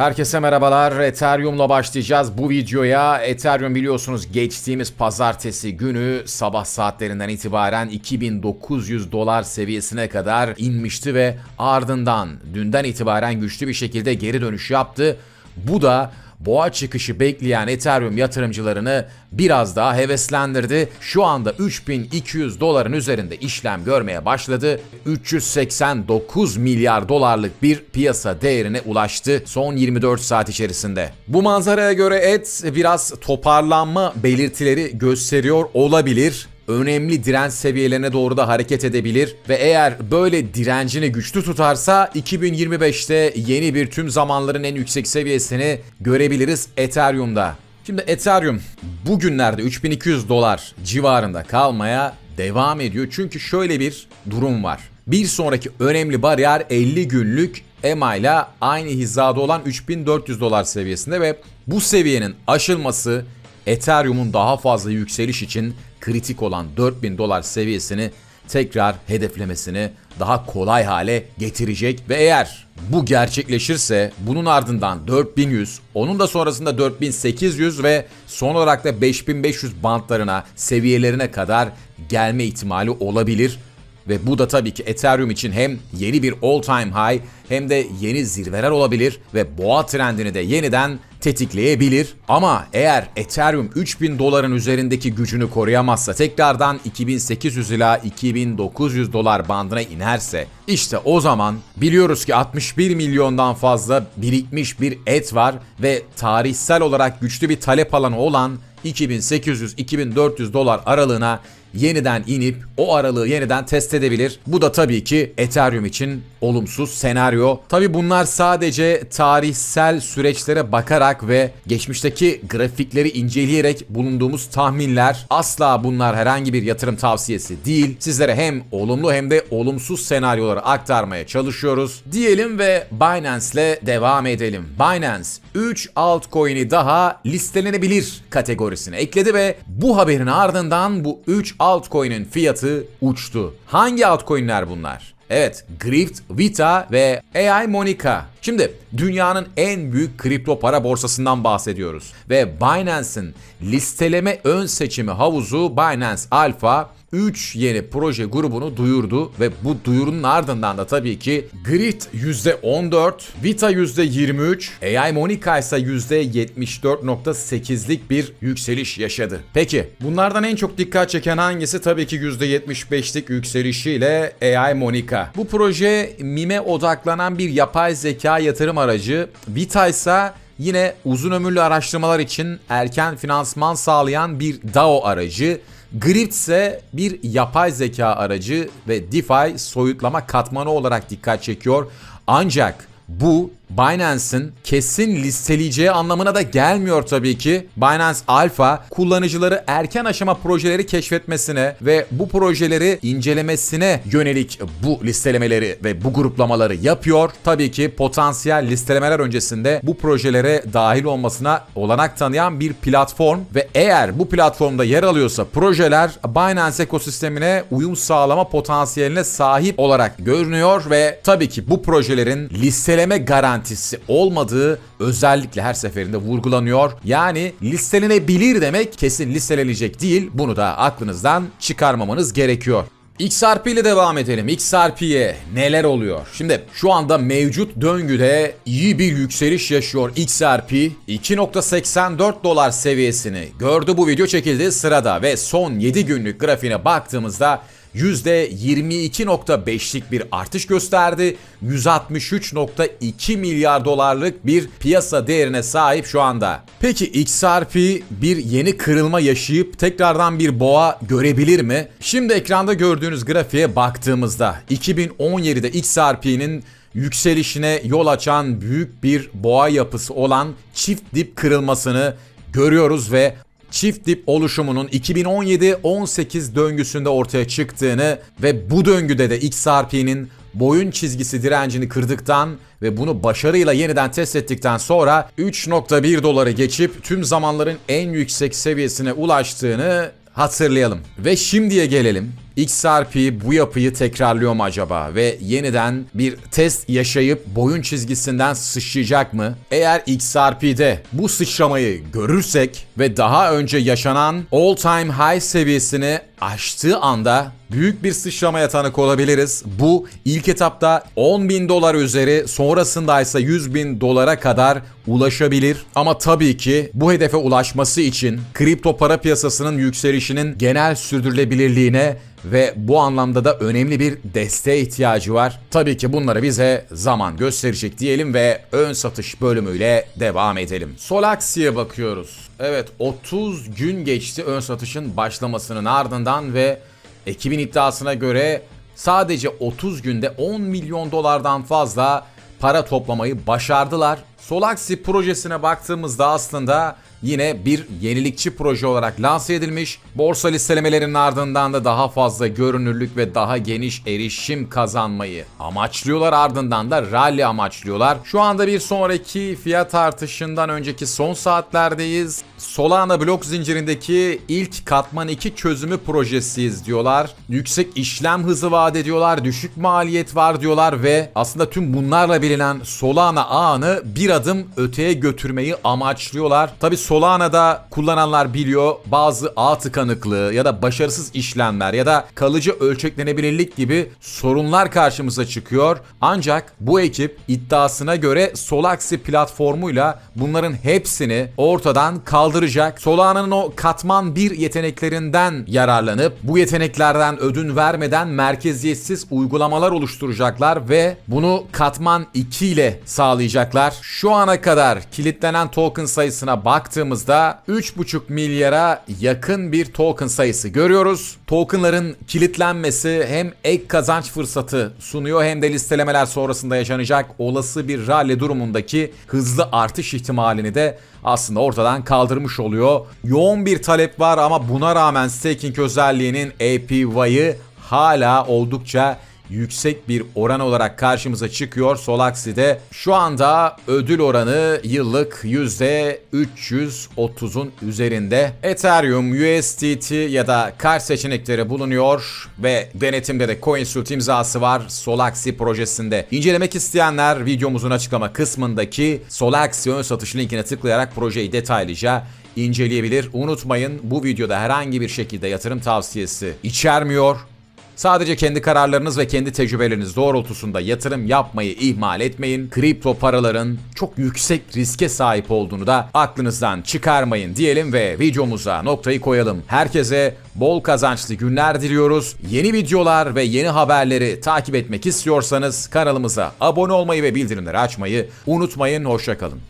Herkese merhabalar. Ethereum'la başlayacağız bu videoya. Ethereum biliyorsunuz geçtiğimiz pazartesi günü sabah saatlerinden itibaren 2900 dolar seviyesine kadar inmişti ve ardından dünden itibaren güçlü bir şekilde geri dönüş yaptı. Bu da boğa çıkışı bekleyen Ethereum yatırımcılarını biraz daha heveslendirdi. Şu anda 3200 doların üzerinde işlem görmeye başladı. 389 milyar dolarlık bir piyasa değerine ulaştı son 24 saat içerisinde. Bu manzaraya göre ETH biraz toparlanma belirtileri gösteriyor olabilir önemli direnç seviyelerine doğru da hareket edebilir ve eğer böyle direncini güçlü tutarsa 2025'te yeni bir tüm zamanların en yüksek seviyesini görebiliriz Ethereum'da. Şimdi Ethereum bugünlerde 3200 dolar civarında kalmaya devam ediyor. Çünkü şöyle bir durum var. Bir sonraki önemli bariyer 50 günlük EMA ile aynı hizada olan 3400 dolar seviyesinde ve bu seviyenin aşılması Ethereum'un daha fazla yükseliş için kritik olan 4000 dolar seviyesini tekrar hedeflemesini daha kolay hale getirecek ve eğer bu gerçekleşirse bunun ardından 4100, onun da sonrasında 4800 ve son olarak da 5500 bantlarına, seviyelerine kadar gelme ihtimali olabilir. Ve bu da tabii ki Ethereum için hem yeni bir all time high hem de yeni zirveler olabilir ve boğa trendini de yeniden tetikleyebilir. Ama eğer Ethereum 3000 doların üzerindeki gücünü koruyamazsa tekrardan 2800 ila 2900 dolar bandına inerse işte o zaman biliyoruz ki 61 milyondan fazla birikmiş bir et var ve tarihsel olarak güçlü bir talep alanı olan 2800-2400 dolar aralığına yeniden inip o aralığı yeniden test edebilir. Bu da tabii ki Ethereum için olumsuz senaryo. Tabii bunlar sadece tarihsel süreçlere bakarak ve geçmişteki grafikleri inceleyerek bulunduğumuz tahminler. Asla bunlar herhangi bir yatırım tavsiyesi değil. Sizlere hem olumlu hem de olumsuz senaryoları aktarmaya çalışıyoruz. Diyelim ve Binance'le devam edelim. Binance 3 altcoin'i daha listelenebilir kategorisine ekledi ve bu haberin ardından bu 3 altcoin'in fiyatı uçtu. Hangi altcoin'ler bunlar? Evet, Grift, Vita ve AI Monica. Şimdi dünyanın en büyük kripto para borsasından bahsediyoruz. Ve Binance'ın listeleme ön seçimi havuzu Binance Alpha 3 yeni proje grubunu duyurdu ve bu duyurunun ardından da tabii ki Grit %14, Vita %23, AI Monica ise %74.8'lik bir yükseliş yaşadı. Peki bunlardan en çok dikkat çeken hangisi? Tabii ki %75'lik yükselişiyle AI Monica. Bu proje mime odaklanan bir yapay zeka yatırım aracı. Vita ise yine uzun ömürlü araştırmalar için erken finansman sağlayan bir DAO aracı. Grift ise bir yapay zeka aracı ve DeFi soyutlama katmanı olarak dikkat çekiyor. Ancak bu Binance'ın kesin listeleyeceği anlamına da gelmiyor tabii ki. Binance Alpha kullanıcıları erken aşama projeleri keşfetmesine ve bu projeleri incelemesine yönelik bu listelemeleri ve bu gruplamaları yapıyor. Tabii ki potansiyel listelemeler öncesinde bu projelere dahil olmasına olanak tanıyan bir platform ve eğer bu platformda yer alıyorsa projeler Binance ekosistemine uyum sağlama potansiyeline sahip olarak görünüyor ve tabii ki bu projelerin listeleme garantisi olmadığı özellikle her seferinde vurgulanıyor. Yani listelenebilir demek kesin listelenecek değil. Bunu da aklınızdan çıkarmamanız gerekiyor. XRP ile devam edelim. XRP'ye neler oluyor? Şimdi şu anda mevcut döngüde iyi bir yükseliş yaşıyor XRP. 2.84 dolar seviyesini gördü bu video çekildiği sırada ve son 7 günlük grafiğine baktığımızda %22.5'lik bir artış gösterdi. 163.2 milyar dolarlık bir piyasa değerine sahip şu anda. Peki XRP bir yeni kırılma yaşayıp tekrardan bir boğa görebilir mi? Şimdi ekranda gördüğünüz grafiğe baktığımızda 2017'de XRP'nin yükselişine yol açan büyük bir boğa yapısı olan çift dip kırılmasını görüyoruz ve çift dip oluşumunun 2017-18 döngüsünde ortaya çıktığını ve bu döngüde de XRP'nin boyun çizgisi direncini kırdıktan ve bunu başarıyla yeniden test ettikten sonra 3.1 doları geçip tüm zamanların en yüksek seviyesine ulaştığını hatırlayalım. Ve şimdiye gelelim. XRP bu yapıyı tekrarlıyor mu acaba ve yeniden bir test yaşayıp boyun çizgisinden sıçrayacak mı? Eğer XRP'de bu sıçramayı görürsek ve daha önce yaşanan all time high seviyesini aştığı anda büyük bir sıçramaya tanık olabiliriz. Bu ilk etapta 10 bin dolar üzeri sonrasında ise 100 bin dolara kadar ulaşabilir. Ama tabii ki bu hedefe ulaşması için kripto para piyasasının yükselişinin genel sürdürülebilirliğine ve bu anlamda da önemli bir desteğe ihtiyacı var. Tabii ki bunları bize zaman gösterecek diyelim ve ön satış bölümüyle devam edelim. Solaxi'ye bakıyoruz. Evet 30 gün geçti ön satışın başlamasının ardından ve ekibin iddiasına göre sadece 30 günde 10 milyon dolardan fazla para toplamayı başardılar. Solaxi projesine baktığımızda aslında yine bir yenilikçi proje olarak lanse edilmiş. Borsa listelemelerinin ardından da daha fazla görünürlük ve daha geniş erişim kazanmayı amaçlıyorlar. Ardından da rally amaçlıyorlar. Şu anda bir sonraki fiyat artışından önceki son saatlerdeyiz. Solana blok zincirindeki ilk katman 2 çözümü projesiyiz diyorlar. Yüksek işlem hızı vaat ediyorlar. Düşük maliyet var diyorlar ve aslında tüm bunlarla bilinen Solana ağını bir adım öteye götürmeyi amaçlıyorlar. Tabi Solana'da kullananlar biliyor bazı ağ tıkanıklığı ya da başarısız işlemler ya da kalıcı ölçeklenebilirlik gibi sorunlar karşımıza çıkıyor. Ancak bu ekip iddiasına göre Solaxi platformuyla bunların hepsini ortadan kaldıracak. Solana'nın o katman 1 yeteneklerinden yararlanıp bu yeteneklerden ödün vermeden merkeziyetsiz uygulamalar oluşturacaklar ve bunu katman 2 ile sağlayacaklar. Şu ana kadar kilitlenen token sayısına baktığımızda 3,5 milyara yakın bir token sayısı görüyoruz. Tokenların kilitlenmesi hem ek kazanç fırsatı sunuyor hem de listelemeler sonrasında yaşanacak olası bir rally durumundaki hızlı artış ihtimalini de aslında ortadan kaldırmış oluyor. Yoğun bir talep var ama buna rağmen staking özelliğinin APY'ı hala oldukça yüksek bir oran olarak karşımıza çıkıyor Solaxi'de. Şu anda ödül oranı yıllık %330'un üzerinde. Ethereum, USDT ya da kart seçenekleri bulunuyor ve denetimde de CoinSuit imzası var Solaxi projesinde. İncelemek isteyenler videomuzun açıklama kısmındaki Solaxi ön satış linkine tıklayarak projeyi detaylıca inceleyebilir. Unutmayın bu videoda herhangi bir şekilde yatırım tavsiyesi içermiyor. Sadece kendi kararlarınız ve kendi tecrübeleriniz doğrultusunda yatırım yapmayı ihmal etmeyin. Kripto paraların çok yüksek riske sahip olduğunu da aklınızdan çıkarmayın diyelim ve videomuza noktayı koyalım. Herkese bol kazançlı günler diliyoruz. Yeni videolar ve yeni haberleri takip etmek istiyorsanız kanalımıza abone olmayı ve bildirimleri açmayı unutmayın. Hoşçakalın.